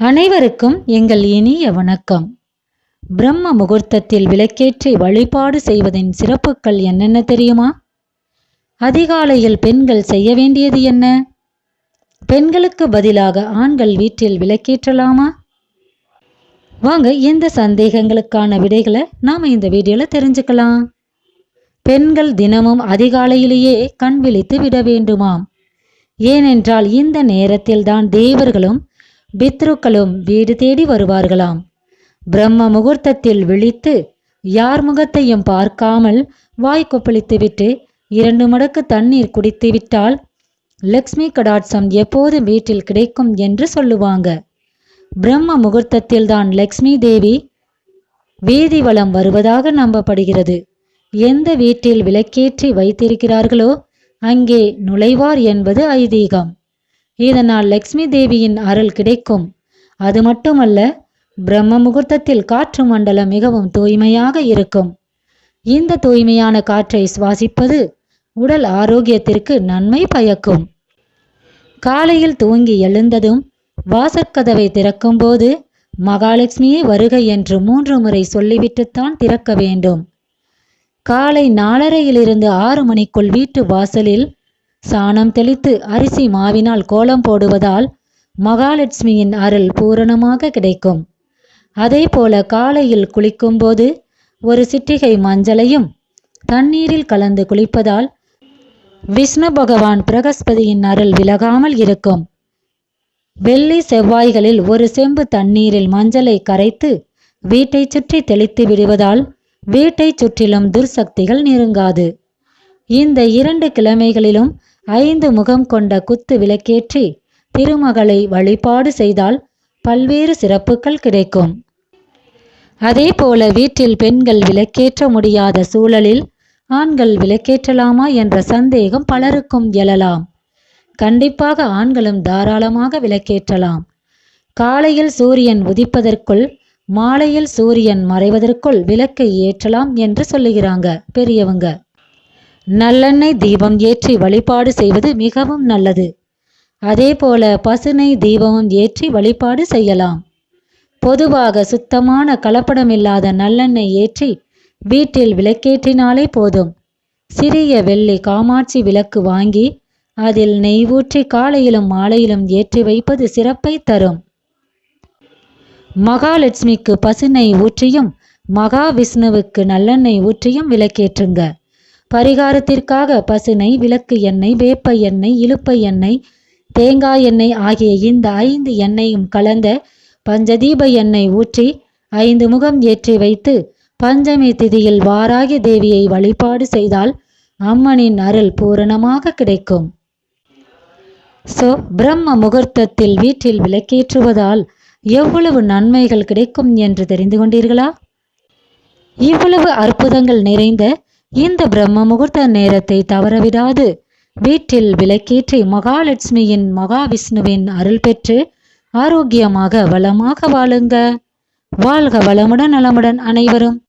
அனைவருக்கும் எங்கள் இனிய வணக்கம். பிரம்ம முகூர்த்தத்தில் விளக்கேற்றி வழிபாடு செய்வதின் சிறப்புகள் என்னென்ன தெரியுமா? அதிகாலையில் பெண்கள் செய்ய வேண்டியது என்ன? பெண்களுக்கு பதிலாக ஆண்கள் வீட்டில் விளக்கேற்றலாமா? வாங்க இந்த சந்தேகங்களுக்கான விடைகளை நாம் இந்த வீடியோவில் தெரிஞ்சுக்கலாம். பெண்கள் தினமும் அதிகாலையிலேயே கண் விழித்து விட வேண்டுமாம். ஏனென்றால் இந்த நேரத்தில்தான் தேவர்களும் பித்ருக்களும் வீடு தேடி வருவார்களாம். பிரம்ம முகூர்த்தத்தில் விழித்து யார் முகத்தையும் பார்க்காமல் வாய் கொப்பளித்துவிட்டு இரண்டு மடக்கு தண்ணீர் குடித்துவிட்டால் லக்ஷ்மி கடாட்சம் எப்போதும் வீட்டில் கிடைக்கும் என்று சொல்லுவாங்க. பிரம்ம முகூர்த்தத்தில்தான் லக்ஷ்மி தேவி வீதி வளம் வருவதாக நம்பப்படுகிறது. எந்த வீட்டில் விளக்கேற்றி வைத்திருக்கிறார்களோ அங்கே நுழைவார் என்பது ஐதீகம். இதனால் லக்ஷ்மி தேவியின் அருள் கிடைக்கும். அது மட்டுமல்ல பிரம்ம முகூர்த்தத்தில் காற்று மண்டலம் மிகவும் தூய்மையாக இருக்கும். இந்த தூய்மையான காற்றை சுவாசிப்பது உடல் ஆரோக்கியத்திற்கு நன்மை பயக்கும். காலையில் தூங்கி எழுந்ததும் வாசற்கதவை திறக்கும்போது மகாலட்சுமியே வருக என்று மூன்று முறை சொல்லிவிட்டுத்தான் திறக்க வேண்டும். காலை நாலரையிலிருந்து ஆறு மணிக்குள் வீட்டு வாசலில் சாணம் தெளித்து அரிசி மாவினால் கோலம் போடுவதால் மகாலட்சுமியின் அருள் பூரணமாக கிடைக்கும். அதே போல காலையில் குளிக்கும்போது ஒரு சிட்டிகை மஞ்சளையும் தண்ணீரில் கலந்து குளிப்பதால் விஷ்ணு பகவான் பிரகஸ்பதியின் அருள் விலகாமல் இருக்கும். வெள்ளி செவ்வாய்களில் ஒரு செம்பு தண்ணீரில் மஞ்சளை கரைத்து வீட்டை சுற்றி தெளித்து விடுவதால் வீட்டை சுற்றிலும் துர்சக்திகள் நெருங்காது. இந்த இரண்டு கிழமைகளிலும் ஐந்து முகம் கொண்ட குத்து விளக்கேற்றி திருமகளை வழிபாடு செய்தால் பல்வேறு சிறப்புகள் கிடைக்கும். அதே போல வீட்டில் பெண்கள் விளக்கேற்ற முடியாத சூழலில் ஆண்கள் விளக்கேற்றலாமா என்ற சந்தேகம் பலருக்கும் எழலாம். கண்டிப்பாக ஆண்களும் தாராளமாக விளக்கேற்றலாம். காலையில் சூரியன் உதிப்பதற்குள் மாலையில் சூரியன் மறைவதற்குள் விளக்கை ஏற்றலாம் என்று சொல்லுகிறாங்க பெரியவங்க. நல்லெண்ணெய் தீபம் ஏற்றி வழிபாடு செய்வது மிகவும் நல்லது. அதே போல பசுனை தீபமும் ஏற்றி வழிபாடு செய்யலாம். பொதுவாக சுத்தமான கலப்படமில்லாத நல்லெண்ணெய் ஏற்றி வீட்டில் விளக்கேற்றினாலே போதும். சிறிய வெள்ளி காமாட்சி விளக்கு வாங்கி அதில் நெய் ஊற்றி காலையிலும் மாலையிலும் ஏற்றி வைப்பது சிறப்பை தரும். மகாலட்சுமிக்கு பசுனை ஊற்றியும் மகாவிஷ்ணுவுக்கு நல்லெண்ணெய் ஊற்றியும் விளக்கேற்றுங்க. பரிகாரத்திற்காக பசுனை விளக்கு எண்ணெய் வேப்ப எண்ணெய் இழுப்பை எண்ணெய் தேங்காய் எண்ணெய் ஆகிய இந்த ஐந்து எண்ணெயும் கலந்த பஞ்சதீப எண்ணெய் ஊற்றி ஐந்து முகம் ஏற்றி வைத்து பஞ்சமி திதியில் வாராகி தேவியை வழிபாடு செய்தால் அம்மனின் அருள் பூரணமாக கிடைக்கும். சோ பிரம்ம முகூர்த்தத்தில் வீட்டில் விளக்கேற்றுவதால் எவ்வளவு நன்மைகள் கிடைக்கும் என்று தெரிந்து கொண்டீர்களா? இவ்வளவு அற்புதங்கள் நிறைந்த இந்த பிரம்ம முகூர்த்த நேரத்தை தவறவிடாது. வீட்டில் விளக்கேற்றி மகாலட்சுமியின் மகாவிஷ்ணுவின் அருள் பெற்று ஆரோக்கியமாக வளமாக வாழுங்க. வாழ்க வளமுடன் நலமுடன் அனைவரும்.